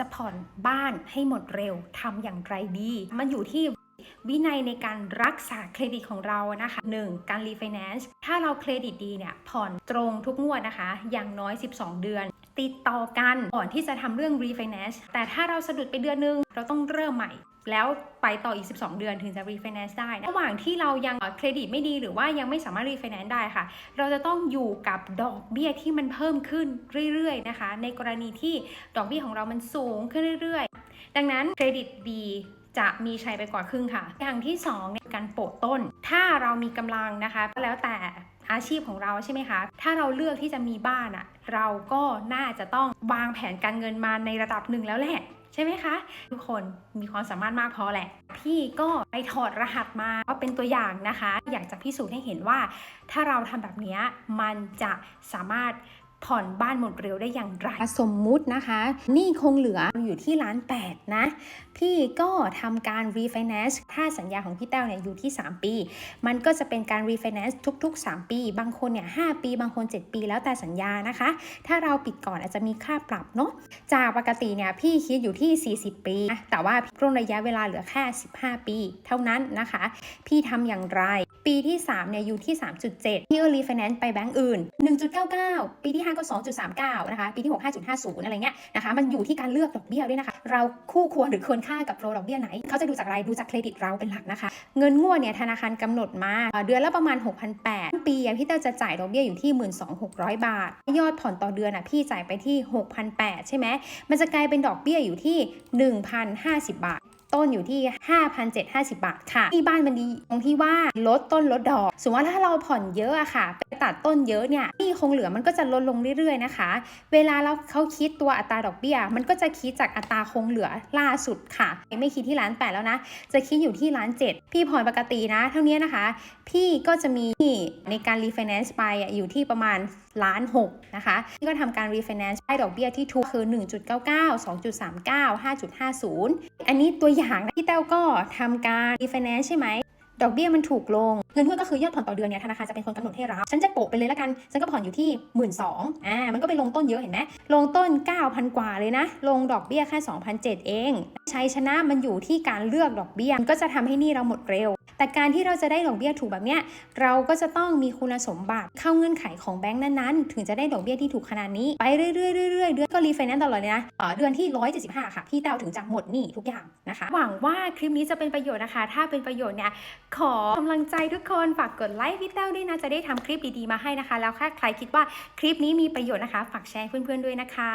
จะผ่อนบ้านให้หมดเร็วทำอย่างไรดี มันอยู่ที่วินัยในการรักษาเครดิตของเรานะคะ 1. การรีไฟแนนซ์ถ้าเราเครดิตดีเนี่ยผ่อนตรงทุกงวดนะคะ อย่างน้อย 12 เดือน ติดต่อกันก่อนที่จะทำเรื่องรีไฟแนนซ์แต่ถ้าเราสะดุดไปเดือนนึง เราต้องเริ่มใหม่ แล้วไปต่ออีก 12 เดือนถึงจะรีไฟแนนซ์ได้นะระหว่างที่เรายังเครดิตไม่ดีหรือว่ายังไม่สามารถรีไฟแนนซ์ได้ค่ะ เราจะต้องอยู่กับดอกเบี้ยที่มันเพิ่มขึ้นเรื่อยๆนะคะ ในกรณีที่ดอกเบี้ยของเรามันสูงขึ้นเรื่อยๆ ดังนั้นเครดิตดีจะมีใชัยไปกว่าครึ่งค่ะ อย่างที่2เนี่ยการโปะต้น ถ้าเรามีกำลังนะคะก็แล้วแต่ อาชีพของเราใช่ไหมคะ ถ้าเราเลือกที่จะมีบ้านอะ่ะเราก็น่าจะต้องวางแผนการเงินมาในระดับหนึ่งแล้วแหละใช่ไหมคะ ทุกคนมีความสามารถมากพอแหละ พี่ก็ไปถอดรหัสมาว่าเป็นตัวอย่างนะคะ อยากจะพิสูจน์ให้เห็นว่า ถ้าเราทำแบบนี้มันจะสามารถ ผ่อนบ้านหมดเร็วได้อย่างไร สมมุตินะคะหนี่คงเหลืออยู่ที่ล้านแปดนะ พี่ก็ทำการ refinance ถ้าสัญญาของพี่แต้วเนี่ยอยู่ที่ 3 ปี มันก็จะเป็นการ refinance ทุก ๆ 3 ปี บางคนเนี่ย5ปี บางคน 7 ปีแล้วแต่สัญญานะคะ ถ้าเราปิดก่อนอาจจะมีค่าปรับเนาะจากปกติเนี่ยพี่คิดอยู่ที่ 40 ปีนะแต่ว่าพี่ร่นระยะเวลาเหลือแค่ 15 ปี เท่านั้นนะคะ พี่ทำอย่างไร ปีที่ 3 เนี่ยอยู่ที่ 3.7พี่ก็รีไฟแนนซ์ไปแบงก์อื่น 1.99 ปีที่ 5 ก็ 2.39 นะคะ ปีที่ 6 5.50 อะไรเงี้ยนะคะ มันอยู่ที่การเลือกดอกเบี้ยด้วยนะคะ เราคู่ควรหรือควรค่ากับโปรดอกเบี้ยไหน เขาจะดูจากอะไร ดูจากเครดิตเราเป็นหลักนะคะ เงินงวดเนี่ยธนาคารกำหนดมาเดือนละประมาณ 6,800 ปีอะพี่เต้าจะจ่ายดอกเบี้ยอยู่ที่ 12,600 บาท ยอดผ่อนต่อเดือนอะพี่จ่ายไปที่ 6,800 ใช่ไหมมันจะกลายเป็นดอกเบี้ยอยู่ที่ 1,050 บาท ต้นอยู่ที่ 5,750 บาทค่ะ ที่บ้านมันดีตรงที่ว่าลดต้นลดดอก สมมติว่าถ้าเราผ่อนเยอะอะค่ะ ไปตัดต้นเยอะเนี่ยที่คงเหลือมันก็จะลดลงเรื่อยๆนะคะ เวลาเราเขาคิดตัวอัตราดอกเบี้ย มันก็จะคิดจากอัตราคงเหลือล่าสุดค่ะ ไม่คิดที่ล้านแปดแล้วนะ จะคิดอยู่ที่ล้านเจ็ดพี่ผ่อนปกตินะ เท่านี้นะคะ พี่ก็จะมีในการรีไฟแนนซ์ไปอยู่ที่ประมาณล้านหกนะคะพี่ก็ทำการรีไฟแนนซ์ได้ดอกเบี้ยที่ถูกคือ 1.99 2.39 5.50 อันนี้ตัวอย่างนะพี่แต้วก็ทำการรีไฟแนนซ์ใช่ไหมดอกเบี้ยมันถูกลง เงินหุ้นก็คือยอดผ่อนต่อเดือนเนี่ยธนาคารจะเป็นคนกำหนดให้รับฉันจะโปะไปเลยละกัน ฉันก็ผ่อนอยู่ที่ 1 2ื่นอ่ามันก็ไปลงต้นเยอะเห็นไหมลงต้น 9,000 กว่าเลยนะ ลงดอกเบี้ยแค่2,007เอง ชัยชนะมันอยู่ที่การเลือกดอกเบี้ยก็จะทำให้นี่เราหมดเร็ว แต่การที่เราจะได้ดอกเบี้ยถูกแบบเนี้ยเราก็จะต้องมีคุณสมบัติเข้าเงื่อนไขของแบงค์นั้นๆ ถึงจะได้ดอกเบี้ยที่ถูกขนาดนี้ไปเรื่อยๆเรื่อยๆเดือนก็รีไฟแนนซ์ตลอดเลยนะเอ่อเดือนที่ 175 ค่ะ พี่เต้าถึงจะหมดหนี้ทุกอย่างนะคะ หวังว่าคลิปนี้จะเป็นประโยชน์นะคะ ถ้าเป็นประโยชน์เนี่ยขอกำลังใจทุกคนฝากกดไลค์พี่แต้วด้วยนะจะได้ทำคลิปดีๆมาให้นะคะ แล้วถ้าใครคิดว่าคลิปนี้มีประโยชน์นะคะ ฝากแชร์เพื่อนๆด้วยนะคะ